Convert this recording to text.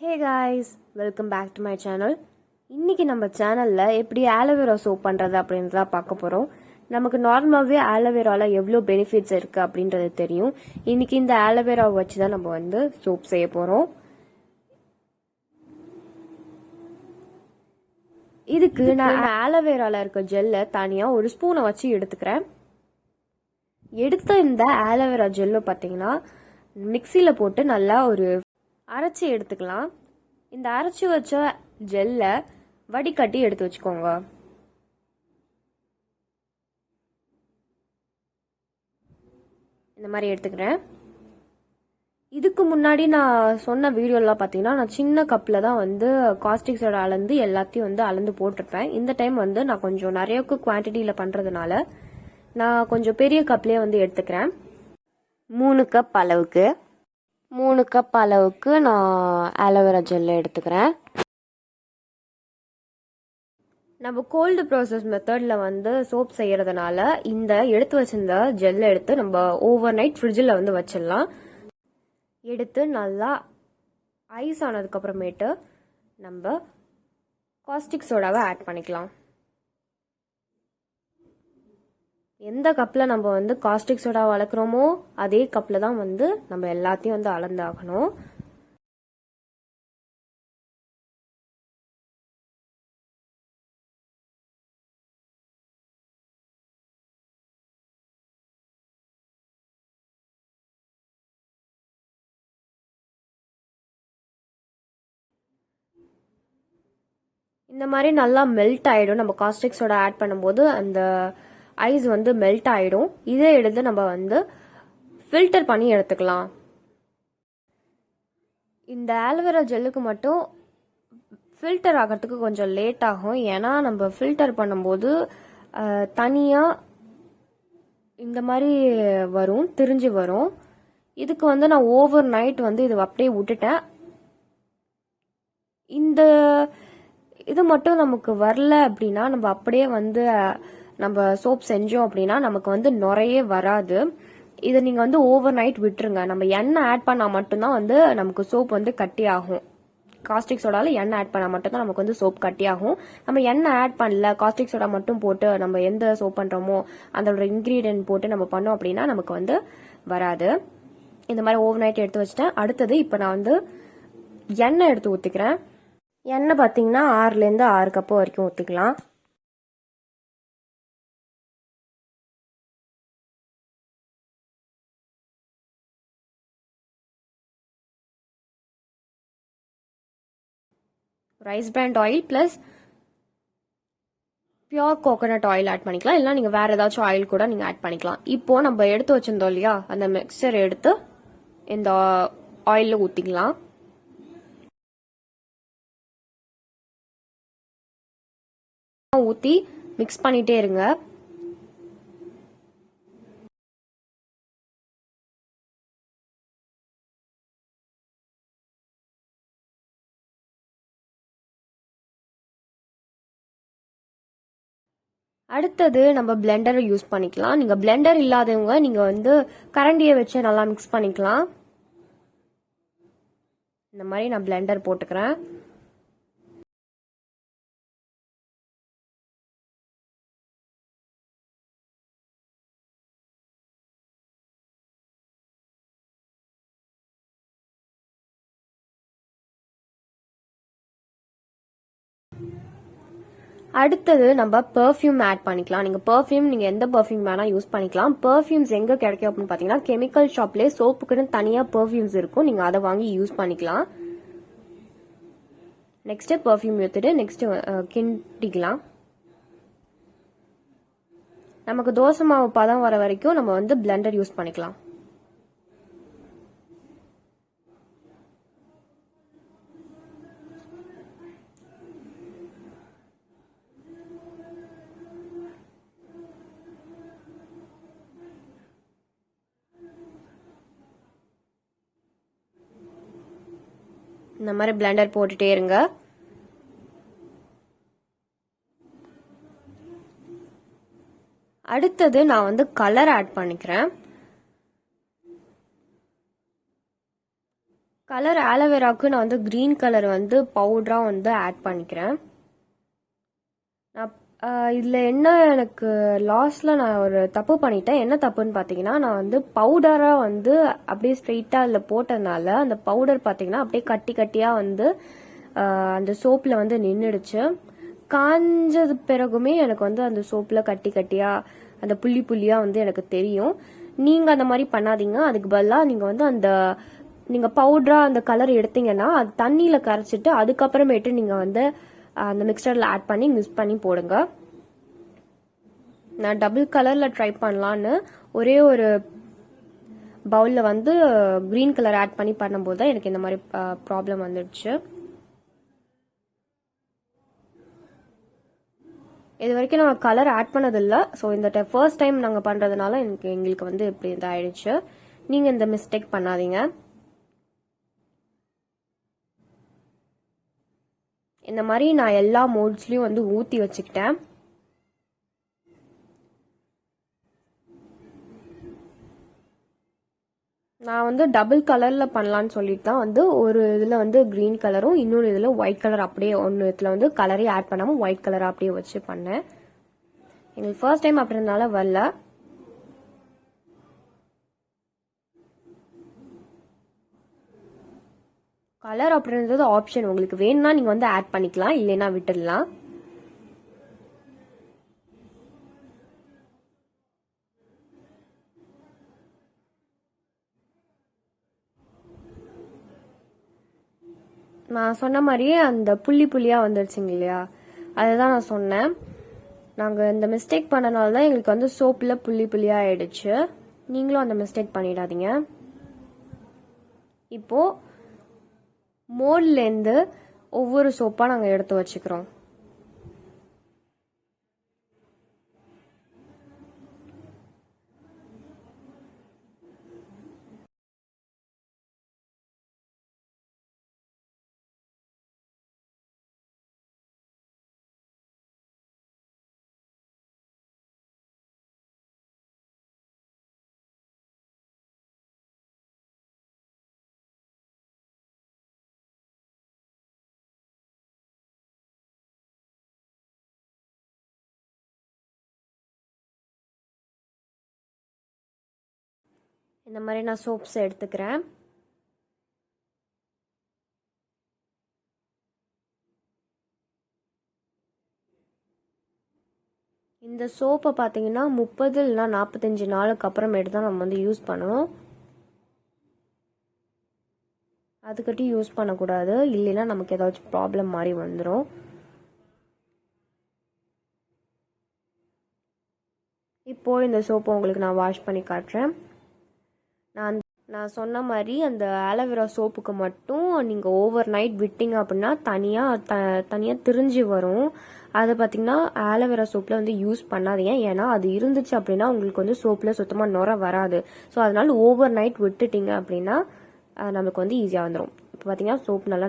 Hey guys welcome back to my channel இன்னைக்கு நம்ம சேனலில் எப்படி ஆலோவேரா சோப் பண்ணுறது அப்படின்றத பார்க்க போகிறோம் நமக்கு நார்மலாகவே ஆலோவேராவில் எவ்வளோ பெனிஃபிட்ஸ் இருக்குது அப்படின்றது தெரியும். இன்னைக்கு இந்த ஆலோவேராவை வச்சு தான் நம்ம வந்து சோப் செய்ய போகிறோம் இதுக்கு நான் ஆலோவேராவில் இருக்க ஜெல்லை தனியாக ஒரு ஸ்பூனை வச்சு எடுத்துக்கிறேன். எடுத்த இந்த ஆலோவேரா ஜெல்லு பார்த்தீங்கன்னா மிக்சியில் போட்டு நல்லா ஒரு அரைச்சி எடுத்துக்கலாம். இந்த அரைச்சி வச்ச ஜெல்லை வடிகட்டி எடுத்து வச்சுக்கோங்க. இந்த மாதிரி எடுத்துக்கிறேன். இதுக்கு முன்னாடி நான் சொன்ன வீடியோலாம் பார்த்தீங்கன்னா நான் சின்ன கப்பில் தான் வந்து காஸ்டிக் சோடா அளந்து எல்லாத்தையும் வந்து அளந்து போட்டிருப்பேன். இந்த டைம் வந்து நான் கொஞ்சம் நிறையக்கு குவான்டிட்டியில் பண்ணுறதுனால நான் கொஞ்சம் பெரிய கப்லேயே வந்து எடுத்துக்கிறேன். மூணு கப் அளவுக்கு. மூணு கப் அளவுக்கு நான் ஆலோவேரா ஜெல்லை எடுத்துக்கிறேன். நம்ம கோல்டு ப்ராசஸ் மெத்தடில் வந்து சோப் செய்கிறதுனால இந்த எடுத்து வச்சிருந்த ஜெல்லை எடுத்து நம்ம ஓவர் நைட் ஃப்ரிட்ஜில் வந்து வச்சிடலாம். எடுத்து நல்லா ஐஸ் ஆனதுக்கப்புறமேட்டு நம்ம காஸ்டிக் சோடாவை ஆட் பண்ணிக்கலாம். எந்த கப்பில் நம்ம வந்து காஸ்டிக் சோடா வளர்க்குறோமோ அதே கப்பில் தான் வந்து நம்ம எல்லாத்தையும் வந்து அளந்தாகணும். இந்த மாதிரி நல்லா மெல்ட் ஆகிடும் நம்ம காஸ்டிக் சோடா ஆட் பண்ணும்போது அந்த ஐஸ் வந்து மெல்ட் ஆகிடும் இதை எடுத்து நம்ம வந்து ஃபில்டர் பண்ணி எடுத்துக்கலாம். இந்த ஆலோவேரா ஜெல்லுக்கு மட்டும் ஃபில்டர் ஆகிறதுக்கு கொஞ்சம் லேட் ஆகும். ஏன்னா நம்ம ஃபில்டர் பண்ணும்போது தனியாக இந்த மாதிரி வரும் திரிஞ்சு வரும். இதுக்கு வந்து நான் ஓவர் நைட் வந்து இது அப்படியே விட்டுட்டேன். இந்த இது மட்டும் நமக்கு வரல அப்படின்னா நம்ம அப்படியே வந்து நம்ம சோப் செஞ்சோம் அப்படின்னா நமக்கு வந்து நுறையே வராது. இதை நீங்கள் வந்து ஓவர் நைட் விட்டுருங்க. நம்ம எண்ணெய் ஆட் பண்ணால் மட்டும்தான் வந்து நமக்கு சோப் வந்து கட்டி ஆகும் காஸ்டிக் சோடாவில் எண்ணெய் ஆட் பண்ணால் மட்டும்தான் நமக்கு வந்து சோப் கட்டி ஆகும் நம்ம எண்ணெய் ஆட் பண்ணல காஸ்டிக் சோடா மட்டும் போட்டு நம்ம எந்த சோப் பண்ணுறோமோ அதோட இன்க்ரீடியன்ட் போட்டு நம்ம பண்ணோம் அப்படின்னா நமக்கு வந்து வராது. இந்த மாதிரி ஓவர் நைட் எடுத்து வச்சுட்டேன். அடுத்தது இப்போ நான் வந்து எண்ணெய் எடுத்து ஊற்றிக்கிறேன் எண்ணெய் பார்த்தீங்கன்னா ஆறுலேருந்து ஆறு கப்பு வரைக்கும் ஊற்றிக்கலாம் rice brand oil plus pure coconut oil add பண்ணிக்கலாம். இல்லை நீங்கள் வேறு ஏதாச்சும் ஆயில் கூட நீங்கள் ஆட் பண்ணிக்கலாம். இப்போது நம்ம எடுத்து வச்சிருந்தோம் இல்லையா? அந்த மிக்சர் எடுத்து இந்த ஆயிலில் ஊற்றிக்கலாம் ஊற்றி மிக்ஸ் பண்ணிகிட்டே இருங்க. அடுத்தது நம்ம பிளெண்டரை யூஸ் பண்ணிக்கலாம். நீங்கள் பிளெண்டர் இல்லாதவங்க நீங்கள் வந்து கரண்டியை வச்சு நல்லா மிக்ஸ் பண்ணிக்கலாம். இந்த மாதிரி நான் பிளெண்டர் போட்டுக்கிறேன். அடுத்தது நம்ம பெர்ஃப்யூம் ஆட் பண்ணிக்கலாம். நீங்கள் பெர்ஃப்யூம் நீங்கள் எந்த பெர்ஃப்யூம் வேணால் யூஸ் பண்ணிக்கலாம். பெர்ஃப்யூம்ஸ் எங்கே கிடைக்கும் அப்படின்னு பார்த்தீங்கன்னா கெமிக்கல் ஷாப்லேயே சோப்புக்குன்னு தனியாக பெர்ஃப்யூம்ஸ் இருக்கும். நீங்கள் அதை வாங்கி யூஸ் பண்ணிக்கலாம். நெக்ஸ்ட்டு பெர்ஃப்யூம் ஊற்றிட்டு நெக்ஸ்ட்டு கிண்டிக்கலாம். நமக்கு தோசை மாவு பதம் வர வரைக்கும் நம்ம வந்து பிளெண்டர் யூஸ் பண்ணிக்கலாம். இந்த மாதிரி பிளெண்டர் போட்டுட்டே இருங்க. அடுத்தது நான் வந்து கலர் ஆட் பண்ணிக்கிறேன். கலர் ஆலோவேராக்கு நான் வந்து க்ரீன் கலர் வந்து பவுடராக வந்து ஆட் பண்ணிக்கிறேன். நான் இதில் என்ன எனக்கு லாஸ்ட்டில் நான் ஒரு தப்பு பண்ணிட்டேன். என்ன தப்புன்னு பார்த்தீங்கன்னா நான் வந்து பவுடராக வந்து அப்படியே ஸ்ட்ரெயிட்டாக அதில் போட்டதுனால அந்த பவுடர் பார்த்தீங்கன்னா அப்படியே கட்டி கட்டியாக வந்து அந்த சோப்பில் வந்து நின்றுடுச்சு காஞ்சது பிறகுமே எனக்கு வந்து அந்த சோப்பில் கட்டி கட்டியாக அந்த புள்ளி புள்ளியாக வந்து எனக்கு தெரியும். நீங்கள் அந்த மாதிரி பண்ணாதீங்க. அதுக்கு பதிலாக நீங்கள் வந்து அந்த நீங்கள் பவுடராக அந்த கலர் எடுத்தீங்கன்னா அது தண்ணியில் கரைச்சிட்டு அதுக்கப்புறமேட்டு நீங்கள் வந்து அந்த மிக்சரில் ஆட் பண்ணி மிக்ஸ் பண்ணி போடுங்க. நான் டபுள் கலரில் ட்ரை பண்ணலான்னு ஒரே ஒரு பவுலில் வந்து க்ரீன் கலர் ஆட் பண்ணி பண்ணும்போது தான் எனக்கு இந்த மாதிரி ப்ராப்ளம் வந்துடுச்சு. இது வரைக்கும் நான் கலர் ஆட் பண்ணதில்லை. ஸோ இந்த ஃபர்ஸ்ட் டைம் நாங்கள் பண்ணுறதுனால எனக்கு எங்களுக்கு வந்து இப்படி இதாயிடுச்சு. நீங்கள் இந்த மிஸ்டேக் பண்ணாதீங்க. இந்த மாதிரி நான் எல்லா மோல்ட்ஸ்லையும் வந்து ஊற்றி வச்சுக்கிட்டேன். நான் வந்து டபுள் கலரில் பண்ணலான்னு சொல்லிட்டு தான் வந்து ஒரு இதில் வந்து க்ரீன் கலரும் இன்னொரு இதில் ஒயிட் கலர் அப்படியே ஒன்று இதில் வந்து கலரே ஆட் பண்ணாமல் ஒயிட் கலர் அப்படியே வச்சு பண்ணேன். எங்களுக்கு ஃபர்ஸ்ட் டைம் அப்படின்றதுனால வரல. கலர் அப்படின்றது ஆப்ஷன் உங்களுக்கு வேணும்னா நீங்கள் வந்து ஆட் பண்ணிக்கலாம் இல்லைன்னா விட்டுடலாம். நான் சொன்ன மாதிரியே அந்த புள்ளி புள்ளியாக வந்துருச்சுங்க இல்லையா? அதுதான் நான் சொன்னேன். நாங்கள் இந்த மிஸ்டேக் பண்ணனால தான் எங்களுக்கு வந்து சோப்பில் புள்ளி புள்ளியாக ஆயிடுச்சு. நீங்களும் அந்த மிஸ்டேக் பண்ணிடாதீங்க. இப்போ மோல்லேருந்து ஒவ்வொரு சோப்பாக நாங்கள் எடுத்து வச்சுக்கிறோம். இந்த மாதிரி நான் சோப்ஸ் எடுத்துக்கிறேன். இந்த சோப்பை பார்த்தீங்கன்னா முப்பது இல்லைனா நாற்பத்தஞ்சு நாளுக்கு அப்புறமேட்டு தான் நம்ம வந்து யூஸ் பண்ணணும். அதுக்கட்டி யூஸ் பண்ணக்கூடாது. இல்லைன்னா நமக்கு ஏதாச்சும் ப்ராப்ளம் மாதிரி வந்துடும் இப்போது இந்த சோப்பை உங்களுக்கு நான் வாஷ் பண்ணி காட்டுறேன். நான் நான் சொன்ன மாதிரி அந்த ஆலோவேரா சோப்புக்கு மட்டும் நீங்கள் ஓவர் நைட் விட்டீங்க அப்படின்னா தனியாக த தனியாக திரிஞ்சு வரும். அதை பார்த்தீங்கன்னா ஆலோவேரா சோப்பில் வந்து யூஸ் பண்ணாதீங்க. ஏன்னா அது இருந்துச்சு அப்படின்னா உங்களுக்கு வந்து சோப்பில் சுத்தமாக நுர வராது. ஸோ அதனால ஓவர் நைட் விட்டுட்டிங்க அப்படின்னா நம்மளுக்கு நமக்கு வந்து ஈஸியாக வந்துடும் இப்போ பார்த்தீங்கன்னா சோப் நல்லா